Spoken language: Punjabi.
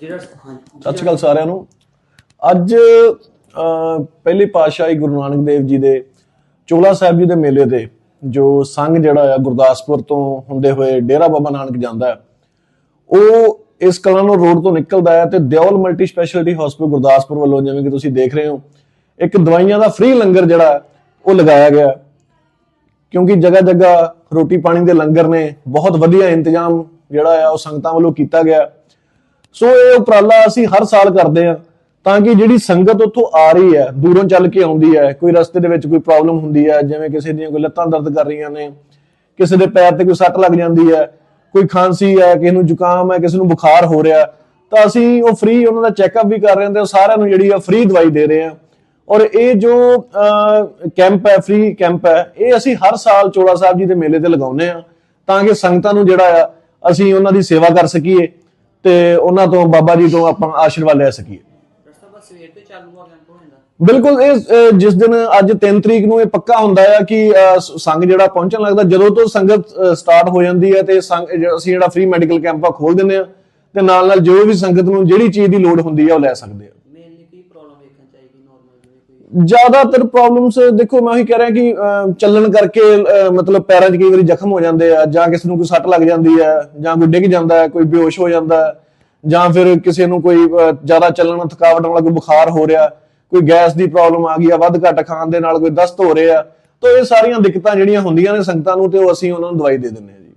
ਸਤਿ ਸ਼੍ਰੀ ਅਕਾਲ ਸਾਰਿਆਂ ਨੂੰ। ਅੱਜ ਅਹ, ਪਹਿਲੀ ਪਾਤਸ਼ਾਹੀ ਗੁਰੂ ਨਾਨਕ ਦੇਵ ਜੀ ਦੇ ਚੋਲਾ ਸਾਹਿਬ ਜੀ ਦੇ ਮੇਲੇ ਤੇ ਜੋ ਸੰਘ ਜਿਹੜਾ ਆ ਗੁਰਦਾਸਪੁਰ ਤੋਂ ਹੁੰਦੇ ਹੋਏ ਡੇਰਾ ਬਾਬਾ ਨਾਨਕ ਜਾਂਦਾ ਹੈ ਉਹ ਇਸ ਕਲਾਨੋ ਰੋਡ ਤੋਂ ਨਿਕਲਦਾ ਹੈ ਤੇ Deol multi speciality hospital Gurdaspur ਵੱਲੋਂ ਜਿਵੇਂ ਕਿ ਤੁਸੀਂ ਦੇਖ ਰਹੇ ਹੋ ਇੱਕ ਦਵਾਈਆਂ ਦਾ ਫ੍ਰੀ ਲੰਗਰ ਜਿਹੜਾ ਉਹ ਲਗਾਇਆ ਗਿਆ ਕਿਉਂਕਿ ਜਗ੍ਹਾ ਜਗ੍ਹਾ ਰੋਟੀ ਪਾਣੀ ਦੇ ਲੰਗਰ ਨੇ ਬਹੁਤ ਵਧੀਆ ਇੰਤਜ਼ਾਮ ਜਿਹੜਾ ਆ ਉਹ ਸੰਗਤਾਂ ਵੱਲੋਂ ਕੀਤਾ ਗਿਆ। ਸੋ ਇਹ ਉਪਰਾਲਾ ਅਸੀਂ ਹਰ ਸਾਲ ਕਰਦੇ ਆ ਤਾਂ ਕਿ ਜਿਹੜੀ ਸੰਗਤ ਉੱਥੋਂ ਆ ਰਹੀ ਹੈ, ਦੂਰੋਂ ਚੱਲ ਕੇ ਆਉਂਦੀ ਹੈ, ਕੋਈ ਰਸਤੇ ਦੇ ਵਿੱਚ ਕੋਈ ਪ੍ਰੋਬਲਮ ਹੁੰਦੀ ਹੈ, ਜਿਵੇਂ ਕਿਸੇ ਦੀਆਂ ਕੋਈ ਲੱਤਾਂ ਦਰਦ ਕਰ ਰਹੀਆਂ ਨੇ, ਕਿਸੇ ਦੇ ਪੈਰ ਤੇ ਕੋਈ ਸੱਟ ਲੱਗ ਜਾਂਦੀ ਹੈ, ਕੋਈ ਖਾਂਸੀ ਹੈ, ਕਿਸੇ ਨੂੰ ਜ਼ੁਕਾਮ ਹੈ, ਕਿਸੇ ਨੂੰ ਬੁਖਾਰ ਹੋ ਰਿਹਾ, ਤਾਂ ਅਸੀਂ ਉਹ ਫ੍ਰੀ ਉਹਨਾਂ ਦਾ ਚੈੱਕਅਪ ਵੀ ਕਰ ਰਹੇ ਹਾਂ ਤੇ ਸਾਰਿਆਂ ਨੂੰ ਜਿਹੜੀ ਆ ਫ੍ਰੀ ਦਵਾਈ ਦੇ ਰਹੇ ਹਾਂ। ਔਰ ਇਹ ਜੋ ਕੈਂਪ ਹੈ ਫ੍ਰੀ ਕੈਂਪ ਹੈ, ਇਹ ਅਸੀਂ ਹਰ ਸਾਲ ਚੋਲਾ ਸਾਹਿਬ ਜੀ ਦੇ ਮੇਲੇ ਤੇ ਲਗਾਉਂਦੇ ਆ ਤਾਂ ਕਿ ਸੰਗਤਾਂ ਨੂੰ ਜਿਹੜਾ ਆ ਅਸੀਂ ਉਹਨਾਂ ਦੀ ਸੇਵਾ ਕਰ ਸਕੀਏ ਤੇ ਉਹਨਾਂ ਤੋਂ ਬਾਬਾ ਜੀ ਤੋਂ ਆਪਾਂ ਆਸ਼ੀਰਵਾਦ ਲੈ ਸਕੀਏ। ਰਸਤਾ ਸਵੇਰ ਤੋਂ ਚਾਲੂ ਆ ਕੈਂਪ ਹੁੰਦਾ ਬਿਲਕੁਲ ਇਹ ਜਿਸ ਦਿਨ ਅੱਜ 3 ਤਰੀਕ ਨੂੰ ਇਹ ਪੱਕਾ ਹੁੰਦਾ ਆ ਕਿ ਅਹ, ਸੰਘ ਜਿਹੜਾ ਪਹੁੰਚਣ ਲੱਗਦਾ ਜਦੋਂ ਤੋਂ ਸੰਗਤ ਸਟਾਰਟ ਹੋ ਜਾਂਦੀ ਹੈ ਤੇ ਸੰਗ ਅਸੀਂ ਜਿਹੜਾ ਫ੍ਰੀ ਮੈਡੀਕਲ ਕੈਂਪ ਆ ਖੋਲ ਦਿੰਦੇ ਆ ਤੇ ਨਾਲ ਨਾਲ ਜੋ ਵੀ ਸੰਗਤ ਨੂੰ ਜਿਹੜੀ ਚੀਜ਼ ਦੀ ਲੋੜ ਹੁੰਦੀ ਆ ਉਹ ਲੈ ਸਕਦੇ ਆ ਮੇਨਲੀ ਕੀ ਪ੍ਰੋਬਲਮ ਵੇਖਣ ਚਾਹੀਦੀ ਨਾਰਮਲ ਜਿਵੇਂ ਕੋਈ ਜ਼ਿਆਦਾਤਰ ਪ੍ਰੋਬਲਮਸ ਦੇਖੋ, ਮੈਂ ਉਹੀ ਕਹਿ ਰਿਹਾ ਕਿ ਚੱਲਣ ਕਰਕੇ ਮਤਲਬ ਪੈਰਾਂ 'ਚ ਕਈ ਵਾਰੀ ਜ਼ਖਮ ਹੋ ਜਾਂਦੇ ਆ, ਜਾਂ ਕਿਸੇ ਨੂੰ ਕੋਈ ਸੱਟ ਲੱਗ ਜਾਂਦੀ ਹੈ ਜਾਂ ਕੋਈ ਡਿੱਗ ਜਾਂਦਾ ਹੈ ਕੋਈ ਬੇਹੋਸ਼ ਹੋ ਜਾਂਦਾ ਹੈ ਜਾਂ ਫਿਰ ਕਿਸੇ ਨੂੰ ਕੋਈ ਜ਼ਿਆਦਾ ਚੱਲਣ, ਥਕਾਵਟ ਵਾਲਾ ਕੋਈ ਬੁਖਾਰ ਹੋ ਰਿਹਾ, ਕੋਈ ਗੈਸ ਦੀ ਪ੍ਰੋਬਲਮ ਆ ਗਈ ਆ, ਵੱਧ ਘੱਟ ਖਾਣ ਦੇ ਨਾਲ ਕੋਈ ਦਸਤ ਹੋ ਰਿਹਾ, ਤਾਂ ਇਹ ਸਾਰੀਆਂ ਦਿੱਕਤਾਂ ਜਿਹੜੀਆਂ ਹੁੰਦੀਆਂ ਨੇ ਸੰਗਤਾਂ ਨੂੰ, ਤੇ ਉਹ ਅਸੀਂ ਉਹਨਾਂ ਨੂੰ ਦਵਾਈ ਦੇ ਦਿੰਦੇ ਹਾਂ ਜੀ।